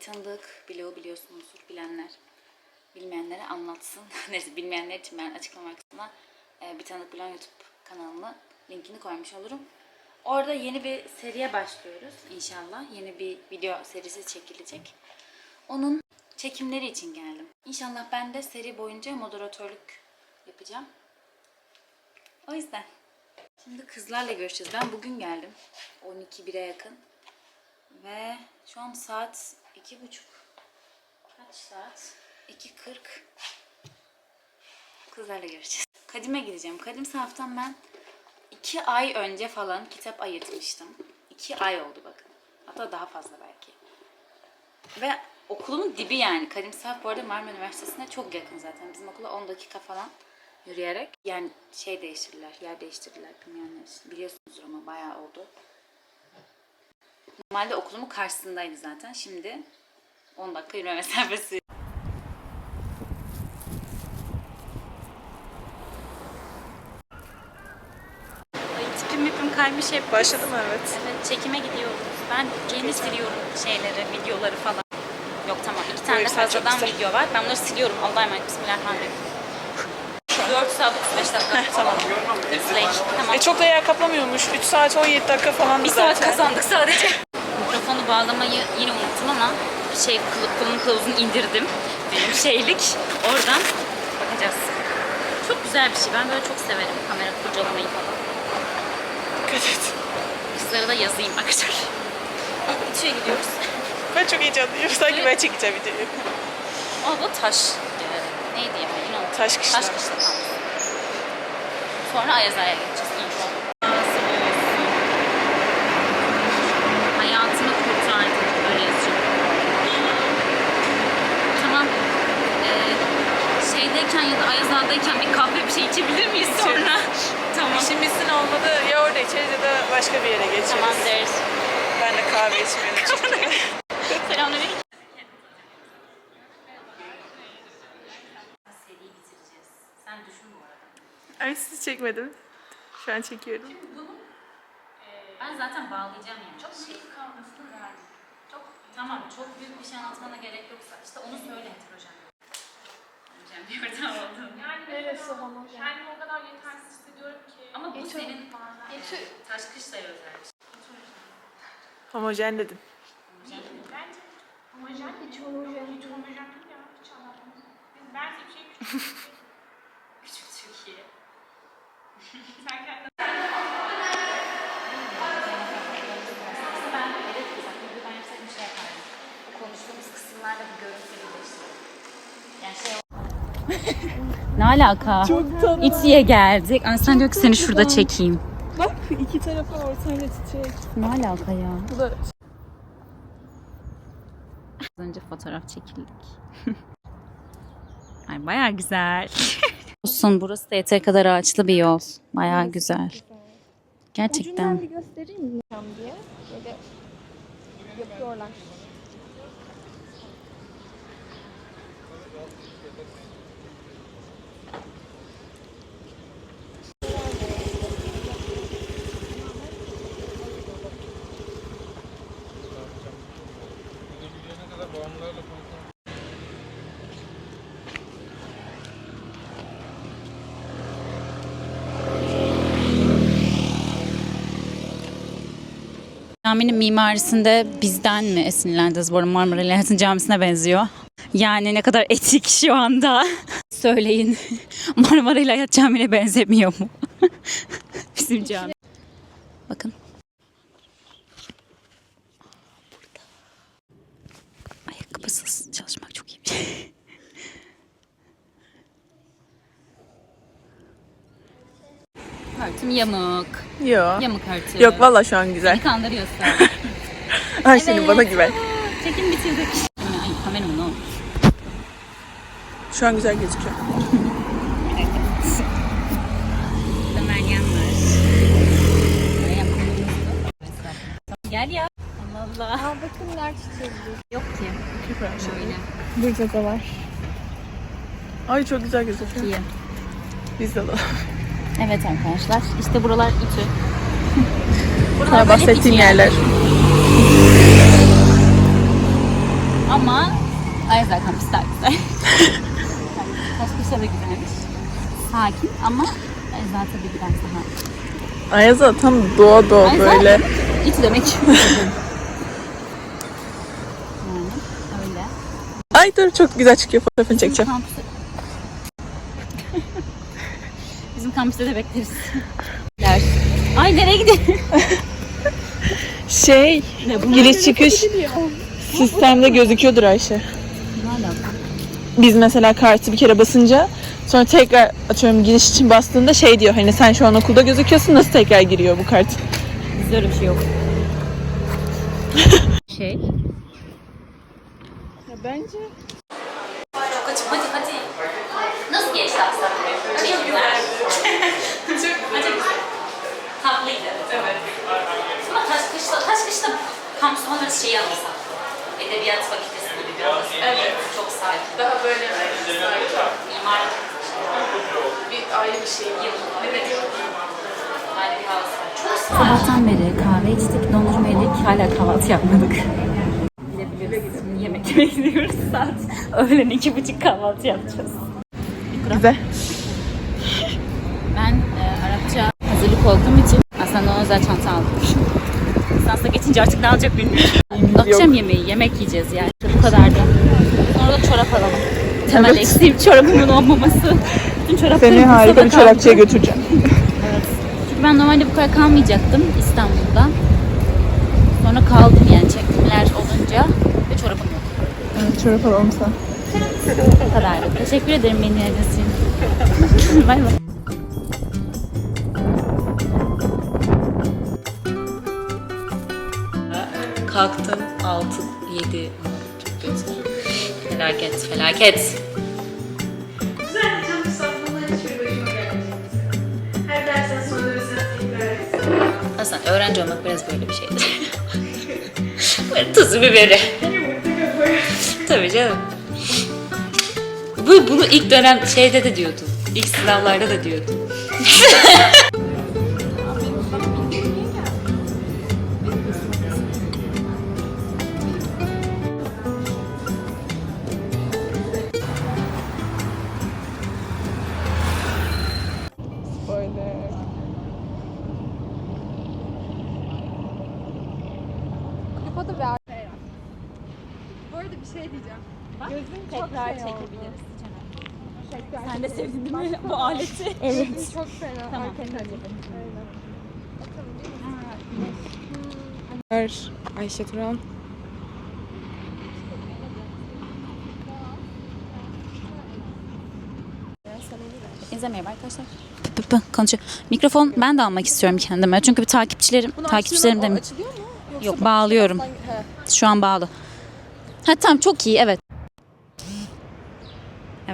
bir tanıdık biliyor biliyorsunuzdur bilenler. Bilmeyenlere anlatsın. Neyse bilmeyenler için ben açıklama kısmına e, bir tanıdık bilen YouTube kanalını linkini koymuş olurum. Orada yeni bir seriye başlıyoruz inşallah. Yeni bir video serisi çekilecek. Onun çekimleri için geldim. İnşallah ben de seri boyunca moderatörlük yapacağım. O yüzden. Şimdi kızlarla görüşeceğiz. Ben bugün geldim. 12-1'e yakın. Ve şu an saat iki buçuk. Kaç saat? 2.40. Kızlarla görüşeceğiz. Kadim'e gideceğim. Kadim sınıftan ben iki ay önce falan kitap ayırtmıştım. İki ay oldu bakın. Hatta daha fazla belki. Ve okulumun dibi yani. Kadim Saf bu arada Marmara Üniversitesi'ne çok yakın zaten. Bizim okula 10 dakika falan yürüyerek. Yani şey değiştirdiler, yer değiştirdiler için. Biliyorsunuzdur ama bayağı oldu. Normalde okulumun karşısındaydı zaten. Şimdi 10 dakika yürüme mesafesi. Ay tipim mipim kaymış hep. Başladım evet. Evet çekime gidiyoruz. Ben yeni siliyorum şeyleri, videoları falan. Yok tamam iki tane Buyur, sen çok fazladan güzel. video var. Ben bunları siliyorum. Allah'a emanet. Bismillahirrahmanirrahim. 4 saat 35 dakika. tamam. Tamam. E çok da yer kaplamıyormuş. 3 saat 17 dakika falan Bir saat kazandık sadece. Mikrofonu bağlamayı yine unuttum ama şey kılıf kılın kılavuzunu indirdim. Benim şeylik. Oradan bakacağız. Çok güzel bir şey. Ben böyle çok severim kamera kurcalamayı falan. Dikkat et. Kızlara da yazayım arkadaşlar. İçeri gidiyoruz. Ben çok heyecanlıyım. Sanki ben çekeceğim videoyu. Ama bu taş. e, neydi ya? Yine. Taş kışla. Taş kışla tamam. Sonra Ayazağa'ya geçeceğiz inşallah. Nasıl büyüyorsun? Hayatımı kurtardın. Öyle yazıyorum. Tamam. Ee, şeydeyken Ayazağa'dayken bir kahve bir şey içebilir miyiz sonra? tamam. İşin bitsin olmadı ya orada içeriz ya da başka bir yere geçeriz. Tamam deriz. Ben de kahve içmeye çıktım. Selamünaleyküm. Sen düşün bu arada. Ay sizi çekmedim. Şu an çekiyorum. Ben zaten bağlayacağım yani. Çok şey kalmasın yani. Çok tamam çok büyük bir şey anlatmana gerek yoksa işte onu söyle heterojen. Heterojen bir ortam oldu. Yani Neresi ama? Kendimi o kadar yetersiz hissediyorum ki. Ama bu Geçen- senin e, taş kışlaya özel bir şey. Homojen dedim. Bence homojen hiç homojen hiç homojen değil ya. Hiç anlatmam. Ben bir şey küçük. Küçük Türkiye. Sen kendin Aslında ben evet mesela videodan yapsak bir şey yapardım. O konuştuğumuz kısımlarda bir görüntü birleştirdim. Yani şey ne alaka? Çok tatlı. İTİ'ye geldik. Ansen diyor ki seni şurada çekeyim. Bak iki tarafı ortayla titrek. Ne alaka ya? Bu da Az önce fotoğraf çekildik. Ay bayağı güzel. Olsun burası da yeter kadar ağaçlı bir yol. Bayağı güzel. Gerçekten. bir göstereyim mi diye. Böyle yapıyorlar. Caminin mimarisinde bizden mi esinlendiniz? Bu arada Marmara İlahiyat'ın camisine benziyor. Yani ne kadar etik şu anda. Söyleyin. Marmara İlahiyat Camii'ne benzemiyor mu? Bizim cami. Bakın. Ayakkabısız çalışmak çok iyiymiş. Örtüm yamuk. Yok. Yamuk örtü. Yok valla şu an güzel. Beni kandırıyorsun. Ay senin bana güven. Çekim bitirdik. Ay kameramı ne oldu? Şu an güzel gözüküyor. Gel ya. Allah Allah. Aa bakın nar çiçeği. Yok ki. Şöyle. Burada da var. Ay çok güzel gözüküyor. İyi. Biz de alalım. Evet arkadaşlar işte buralar İTÜ. Buralar yani. yerler. Ama Ayazlar kampüsü daha güzel. Kaşkışla da güzelmiş. Sakin ama Ayazlar tabii biraz daha. Ayaza tam doğa doğa Ayazlar böyle. İTÜ demek. yani öyle. Ay dur çok güzel çıkıyor fotoğrafını çekeceğim. Kampüsü... Bizim kampüste de bekleriz. Ders. Ay nereye gidiyor? Şey, giriş çıkış sistemde gözüküyordur Ayşe. Ne? Biz mesela kartı bir kere basınca sonra tekrar atıyorum giriş için bastığında şey diyor hani sen şu an okulda gözüküyorsun nasıl tekrar giriyor bu kart? Bizde öyle bir şey yok. şey. Bence Çok açım hadi hadi. Nasıl geçti aslında? Hadi güzel. Tatlıydı. Evet. Ama taş kışla, taş kışla kampüs onları şeyi alırsak. Edebiyat fakültesi gibi biraz. Evet. Çok sakin. daha böyle Mimarlık bir ayrı bir şey. Evet. Ayrı bir havası var. Çok Sabahtan beri kahve içtik, dondurma yedik, hala kahvaltı yapmadık. Yemek yemeye gidiyoruz saat. Öğlen iki buçuk kahvaltı yapacağız. Güzel. Ben e, Hazırlık olduğum için aslında ona özel çanta aldım. Lisansa geçince artık ne alacak bilmiyorum. Akşam yemeği, yemek yiyeceğiz yani. Bu kadardı. Sonra da çorap alalım. Temel Evet. eksiğim çorabımın olmaması. Bütün çoraplarım Seni harika bir çorapçıya götüreceğim. Evet. Çünkü ben normalde bu kadar kalmayacaktım İstanbul'da. Sonra kaldım yani çekimler olunca ve çorabım yok. Evet, çorap alalım sen. Bu kadardı. Teşekkür ederim beni dinlediğiniz için. bay bay. Kalktım 6, 7, çok kötü. Felaket, felaket. Güzel canım saklamalar hiç bir başıma gelmeyecek. Her dersten sonra mesela tekrar Aslında öğrenci olmak biraz böyle bir şeydir. böyle tuzu biberi. Tabii canım. Bu, bunu ilk dönem şeyde de diyordu. İlk sınavlarda da diyordu. Gözüm çok Tekrar şey çekebiliriz. Tekrar Sen de sevdin değil mi bu aleti? Evet. Çok fena. Tamam. Aynen. Ayşe Turan. Hepinize merhaba arkadaşlar. Pı pı pı, Konuşuyor. Mikrofon ben de almak istiyorum kendime. Çünkü bir takipçilerim, takipçilerim de? Yoksa Yok, bağlıyorum. şu an bağlı. Ha tamam çok iyi evet.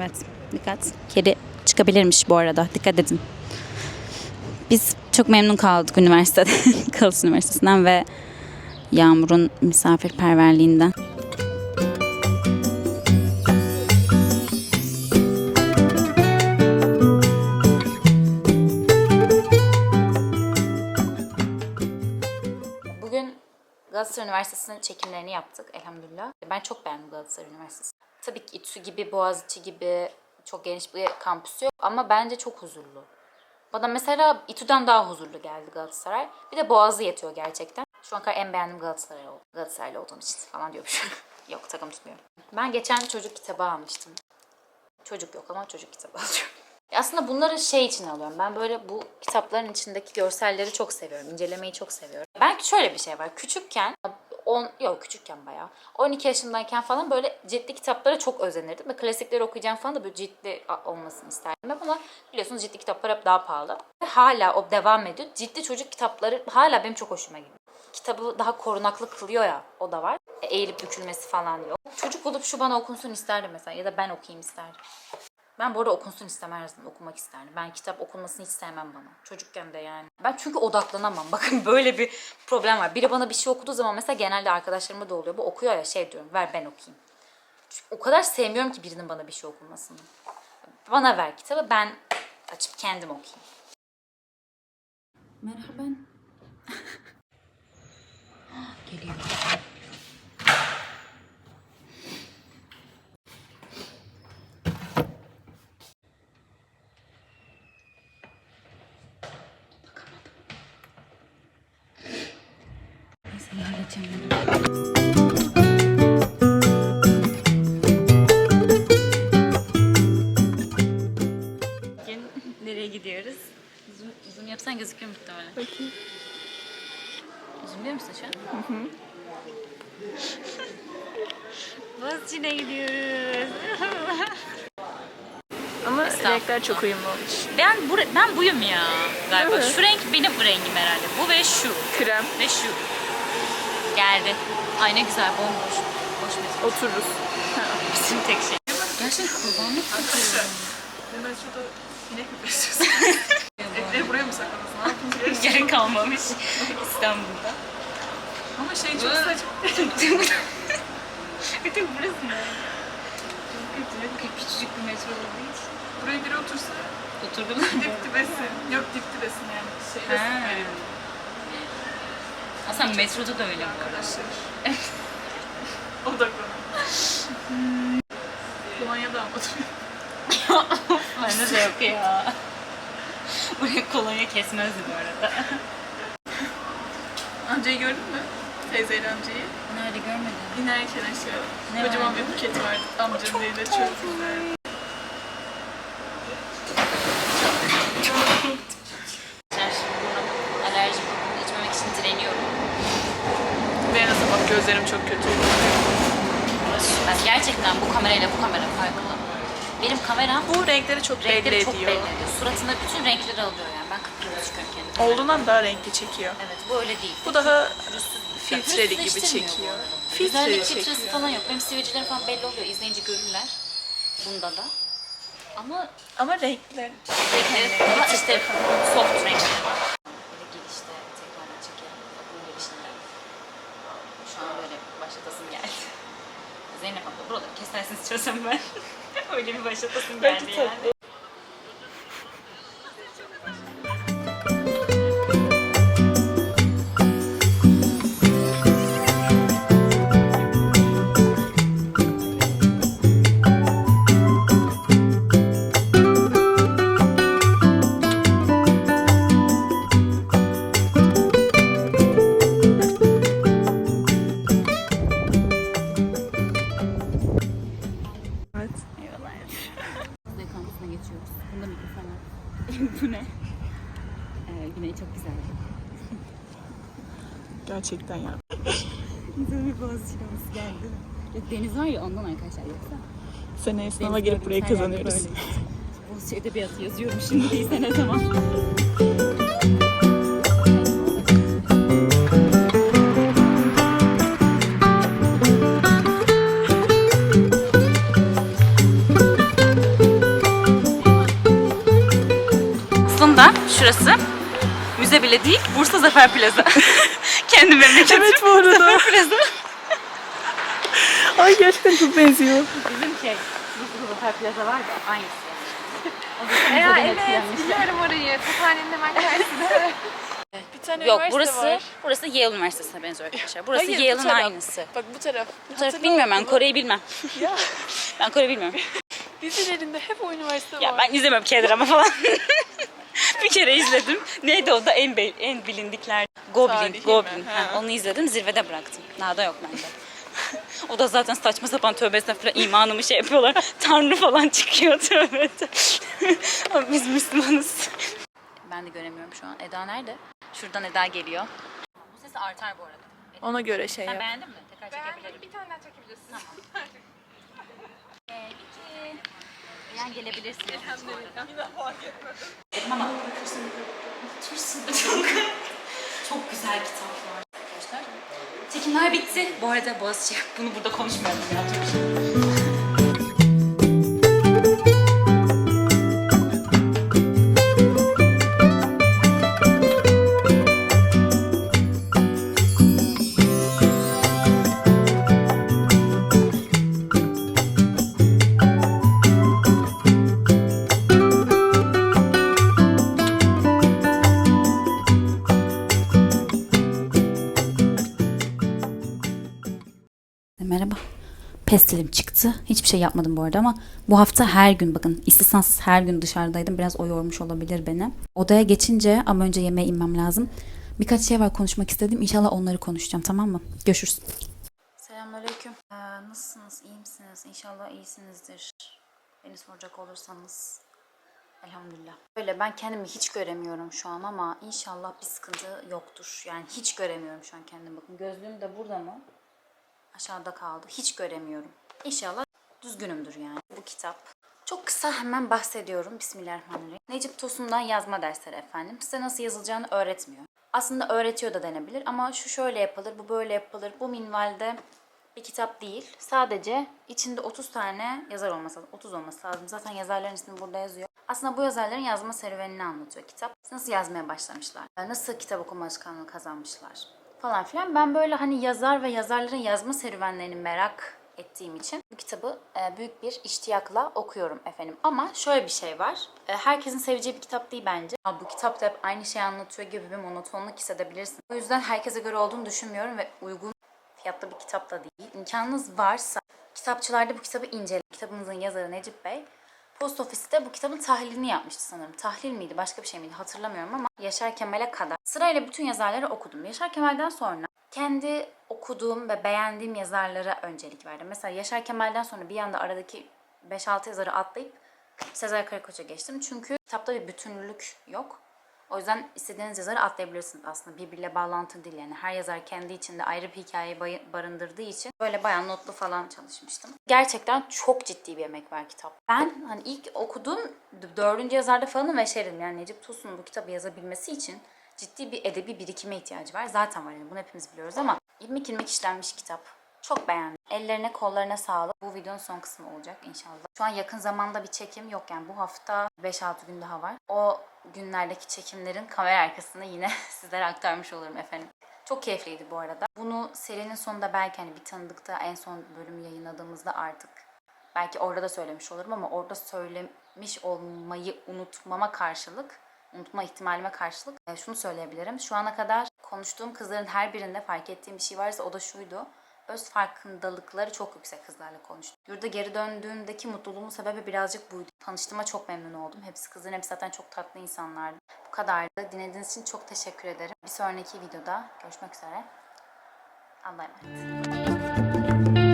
Evet dikkat. Kedi çıkabilirmiş bu arada. Dikkat edin. Biz çok memnun kaldık üniversitede. Kalıs Üniversitesi'nden ve Yağmur'un misafirperverliğinden. Bugün Galatasaray Üniversitesi'nin çekimlerini yaptık elhamdülillah. Ben çok beğendim Galatasaray Üniversitesi. Tabii ki İTÜ gibi, Boğaziçi gibi çok geniş bir kampüsü yok ama bence çok huzurlu. Bana mesela İTÜ'den daha huzurlu geldi Galatasaray. Bir de Boğazı yetiyor gerçekten. Şu an kadar en beğendiğim Galatasaray. Galatasaraylı olduğum için falan diyormuş. yok takım tutmuyorum. Ben geçen çocuk kitabı almıştım. Çocuk yok ama çocuk kitabı alıyorum. Aslında bunları şey için alıyorum. Ben böyle bu kitapların içindeki görselleri çok seviyorum. İncelemeyi çok seviyorum. Ben şöyle bir şey var. Küçükken 10 yok küçükken bayağı 12 yaşındayken falan böyle ciddi kitaplara çok özenirdim ve klasikleri okuyacağım falan da böyle ciddi olmasını isterdim. Buna biliyorsunuz ciddi kitaplar hep daha pahalı. Ve hala o devam ediyor. Ciddi çocuk kitapları hala benim çok hoşuma gidiyor. Kitabı daha korunaklı kılıyor ya o da var. E, Eğilip bükülmesi falan yok. Çocuk olup şu bana okunsun isterdim mesela ya da ben okuyayım isterdim. Ben bu arada okunsun istemezdim, okumak isterdim. Ben kitap okunmasını hiç sevmem bana. Çocukken de yani. Ben çünkü odaklanamam. Bakın böyle bir problem var. Biri bana bir şey okuduğu zaman mesela genelde arkadaşlarıma da oluyor. Bu okuyor ya şey diyorum, ver ben okuyayım. Çünkü o kadar sevmiyorum ki birinin bana bir şey okumasını. Bana ver kitabı, ben açıp kendim okuyayım. Merhaben. Geliyor. Yapsan gözüküyor muhtemelen. Bakayım. Zoomluyor musun şu an? Hı hı. Boğaziçi'ne gidiyoruz. Ama renkler çok uyumlu olmuş. ben bu, ben buyum ya galiba. Şu renk benim rengim herhalde. Bu ve şu. Krem. Ve şu. Geldi. Ay ne güzel bomboş. Boş bir Otururuz. Bizim tek şey. Gerçekten kurbanlık tutuyorum. Hemen şurada inek mi besliyorsun? Evleri buraya mı sakladınız? Ne yaptınız? Yer kalmamış İstanbul'da. Ama şey çok saçma. Bir tek burası mı? Küçücük bir metro olduğu için. Buraya biri otursa Oturdular mı? dip dibesin. Yok dip dibesin yani. Şeyde Ha. Aslında metroda da öyle bu arada. arkadaşlar. Odaklanın. Polonya'da mı oturuyor? Bende de yok ya. Buraya kolonya kesmezdi bu arada. Amcayı gördün mü? Teyzeyle amcayı. Nerede görmedim. İnerken aşağı. Ne Kocaman vardı? bir buket vardı. Amcanın eliyle çok güzel. Alerji bunu içmemek için direniyorum. Benim sabah gözlerim çok kötü. Ben gerçekten bu kamerayla bu kamera farklı. Benim kameram Bu renkleri çok belli renkleri çok ediyor. belli ediyor. Suratında bütün renkleri alıyor yani. Ben kıpkırmızı çıkıyorum kendime. Olduğundan daha renkli çekiyor. Evet bu öyle değil. Bu daha Pürüzsüz. filtreli gibi Pürüzleştirmiyor bu çekiyor. arada. Filtreli Güzellik çekiyor. filtresi falan yok. Benim sivilcelerim falan belli oluyor. İzleyince görürler. Bunda da. Ama Ama renkler. renkleri daha işte soft renkleri var. Böyle girişte tekrardan çekelim. Bu girişinde. Şu an böyle başlatasım geldi. Zeynep abla buraları kesersin istiyorsan ben. Öyle bir başlatasım Bence geldi yani. Gerçekten ya. Güzel bir boğaz çıkması geldi. Yok deniz var ya ondan arkadaşlar yoksa. Seneye sınava girip burayı kazanıyoruz. Boğaziçi Edebiyatı yazıyorum şimdi değilse ne zaman. Aslında şurası müze bile değil, Bursa Zafer Plaza. Kendi memleketim. Evet bu arada. Ay gerçekten çok benziyor. Bizim şey, Bursa Zafer Plaza var ya, aynısı yani. Ya evet biliyorum orayı. Tophanenin hemen karşısında. Bir tane Yok üniversite burası var. burası Yale Üniversitesi'ne benziyor arkadaşlar. Burası Hayır, bu Yale'ın taraf. aynısı. Bak bu taraf. Bu tarafı bilmiyorum ben Kore'yi bilmem. Ya Ben Kore bilmiyorum. dizilerinde hep o üniversite Ya var. ben izlemem K-drama falan. bir kere izledim. Neydi o da en be- en bilindikler. Goblin, Tarihi mi? Goblin. Ha. Ha, onu izledim zirvede bıraktım. Daha da yok bende. o da zaten saçma sapan tövbe estağfurullah imanımı şey yapıyorlar. Tanrı falan çıkıyor tövbe. Ama biz Müslümanız. Ben de göremiyorum şu an. Eda nerede? Şuradan Eda geliyor. Bu ses artar bu arada. Ona göre şey Sen yap. beğendin mi? Tekrar çekebilirim. Beğendim. Bir tane daha çekebilirsin. Ee, iki. Yan gelebilirsiniz. bu arada. Dedim ama çok, çok güzel kitaplar arkadaşlar. Çekimler bitti. Bu arada Boğaziçi. Bunu burada konuşmayalım ya. Dur. Pestilim çıktı. Hiçbir şey yapmadım bu arada ama bu hafta her gün bakın istisnasız her gün dışarıdaydım. Biraz o yormuş olabilir beni. Odaya geçince ama önce yemeğe inmem lazım. Birkaç şey var konuşmak istedim. İnşallah onları konuşacağım tamam mı? Görüşürüz. Selamünaleyküm. Ee, nasılsınız? İyi misiniz? İnşallah iyisinizdir. Beni soracak olursanız. Elhamdülillah. Böyle ben kendimi hiç göremiyorum şu an ama inşallah bir sıkıntı yoktur. Yani hiç göremiyorum şu an kendimi. Bakın gözlüğüm de burada mı? Aşağıda kaldı. Hiç göremiyorum. İnşallah düzgünümdür yani. Bu kitap. Çok kısa hemen bahsediyorum. Bismillahirrahmanirrahim. Necip Tosun'dan yazma dersleri efendim. Size nasıl yazılacağını öğretmiyor. Aslında öğretiyor da denebilir ama şu şöyle yapılır, bu böyle yapılır. Bu minvalde bir kitap değil. Sadece içinde 30 tane yazar olması lazım. 30 olması lazım. Zaten yazarların ismi burada yazıyor. Aslında bu yazarların yazma serüvenini anlatıyor kitap. Nasıl yazmaya başlamışlar? Nasıl kitap okuma alışkanlığı kazanmışlar? Falan filan. Ben böyle hani yazar ve yazarların yazma serüvenlerini merak ettiğim için bu kitabı e, büyük bir iştiyakla okuyorum efendim. Ama şöyle bir şey var. E, herkesin seveceği bir kitap değil bence. Bu kitap da hep aynı şeyi anlatıyor gibi bir monotonluk hissedebilirsin. O yüzden herkese göre olduğunu düşünmüyorum ve uygun fiyatlı bir kitap da değil. İmkanınız varsa kitapçılarda bu kitabı inceleyin. Kitabımızın yazarı Necip Bey Post Office'te bu kitabın tahlilini yapmıştı sanırım. Tahlil miydi, başka bir şey miydi hatırlamıyorum ama Yaşar Kemal'e kadar. Sırayla bütün yazarları okudum. Yaşar Kemal'den sonra kendi okuduğum ve beğendiğim yazarlara öncelik verdim. Mesela Yaşar Kemal'den sonra bir anda aradaki 5-6 yazarı atlayıp Sezer Karakoç'a geçtim. Çünkü kitapta bir bütünlülük yok. O yüzden istediğiniz yazarı atlayabilirsiniz aslında. Birbiriyle bağlantılı değil yani. Her yazar kendi içinde ayrı bir hikaye barındırdığı için böyle bayağı notlu falan çalışmıştım. Gerçekten çok ciddi bir emek var kitap. Ben hani ilk okuduğum dördüncü yazarda falanım ve dedim yani Necip Tosun'un bu kitabı yazabilmesi için ciddi bir edebi birikime ihtiyacı var. Zaten var yani bunu hepimiz biliyoruz ama ilmek ilmek işlenmiş kitap. Çok beğendim. Ellerine kollarına sağlık. Bu videonun son kısmı olacak inşallah. Şu an yakın zamanda bir çekim yok yani bu hafta 5-6 gün daha var. O günlerdeki çekimlerin kamera arkasında yine sizlere aktarmış olurum efendim. Çok keyifliydi bu arada. Bunu serinin sonunda belki hani bir tanıdıkta en son bölümü yayınladığımızda artık belki orada da söylemiş olurum ama orada söylemiş olmayı unutmama karşılık unutma ihtimalime karşılık e, şunu söyleyebilirim. Şu ana kadar konuştuğum kızların her birinde fark ettiğim bir şey varsa o da şuydu. Öz farkındalıkları çok yüksek kızlarla konuştum. Yurda geri döndüğümdeki mutluluğumun sebebi birazcık buydu. Tanıştığıma çok memnun oldum. Hepsi kızların hepsi zaten çok tatlı insanlardı. Bu kadardı. Dinlediğiniz için çok teşekkür ederim. Bir sonraki videoda görüşmek üzere. Allah'a emanet.